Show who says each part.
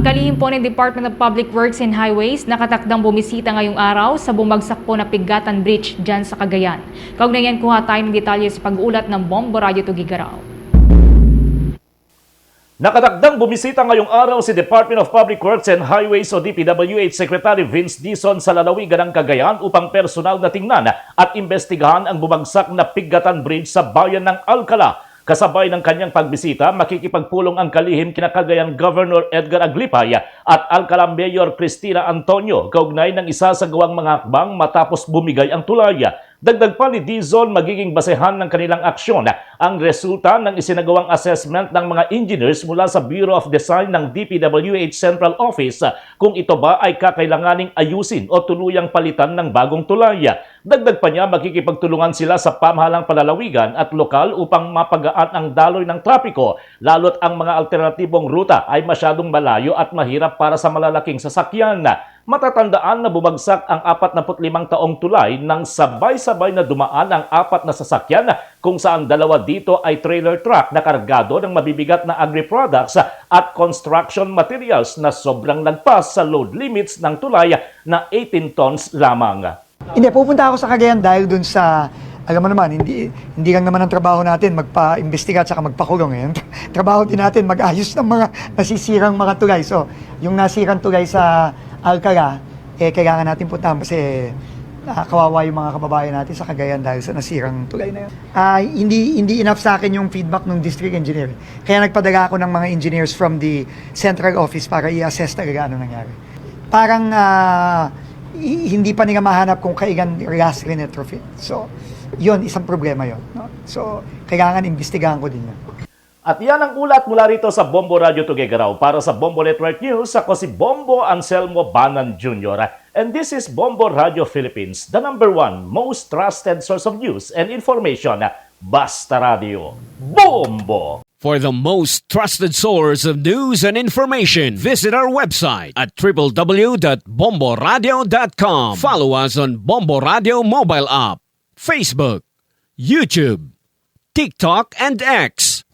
Speaker 1: Ang kalihim po ng Department of Public Works and Highways nakatakdang bumisita ngayong araw sa bumagsak po na Pigatan Bridge dyan sa Cagayan. Kaugnayan kuha tayo ng detalye sa pag-uulat ng Bombo Radio Tugigaraw.
Speaker 2: Nakadagdang bumisita ngayong araw si Department of Public Works and Highways o DPWH Secretary Vince Dison sa lalawigan ng Cagayan upang personal na tingnan at imbestigahan ang bumagsak na Pigatan Bridge sa bayan ng Alcala. Kasabay ng kanyang pagbisita, makikipagpulong ang kalihim kina Governor Edgar Aglipay at Alcala Mayor Cristina Antonio kaugnay ng isa sa gawang mga hakbang matapos bumigay ang tulay. Dagdag pa ni Dizon, magiging basehan ng kanilang aksyon ang resulta ng isinagawang assessment ng mga engineers mula sa Bureau of Design ng DPWH Central Office kung ito ba ay kakailanganing ayusin o tuluyang palitan ng bagong tulay. Dagdag pa niya, makikipagtulungan sila sa pamahalang palalawigan at lokal upang mapagaan ang daloy ng trapiko, lalo't ang mga alternatibong ruta ay masyadong malayo at mahirap para sa malalaking sasakyan. Matatandaan na bumagsak ang 45 taong tulay nang sabay-sabay na dumaan ang apat na sasakyan kung saan dalawa dito ay trailer truck na kargado ng mabibigat na agri-products at construction materials na sobrang lagpas sa load limits ng tulay na 18 tons lamang.
Speaker 3: Hindi, pupunta ako sa Cagayan dahil dun sa, alam mo naman, hindi, hindi lang naman ang trabaho natin magpa-imbestiga at saka magpakulong. Eh. trabaho din natin mag-ayos ng mga nasisirang mga tulay. So, yung nasirang tulay sa Alcala, eh, kailangan natin puntahan kasi nakakawawa yung mga kababayan natin sa Cagayan dahil sa nasirang tulay na yun. Ah, hindi, hindi enough sa akin yung feedback ng district engineer. Kaya nagpadala ako ng mga engineers from the central office para i-assess talaga ano nangyari. Parang i- hindi pa nila mahanap kung kailan last retrofit. So, yun, isang problema yon. No? So, kailangan imbestigahan ko din yun.
Speaker 2: At yan ang ulat mula rito sa Bombo Radio Tugigaraw. Para sa Bombo Network News, ako si Bombo Anselmo Banan Jr. And this is Bombo Radio Philippines, the number one most trusted source of news and information. Basta Radio. Bombo!
Speaker 4: For the most trusted source of news and information, visit our website at www.bomboradio.com. Follow us on Bombo Radio mobile app, Facebook, YouTube, TikTok, and X,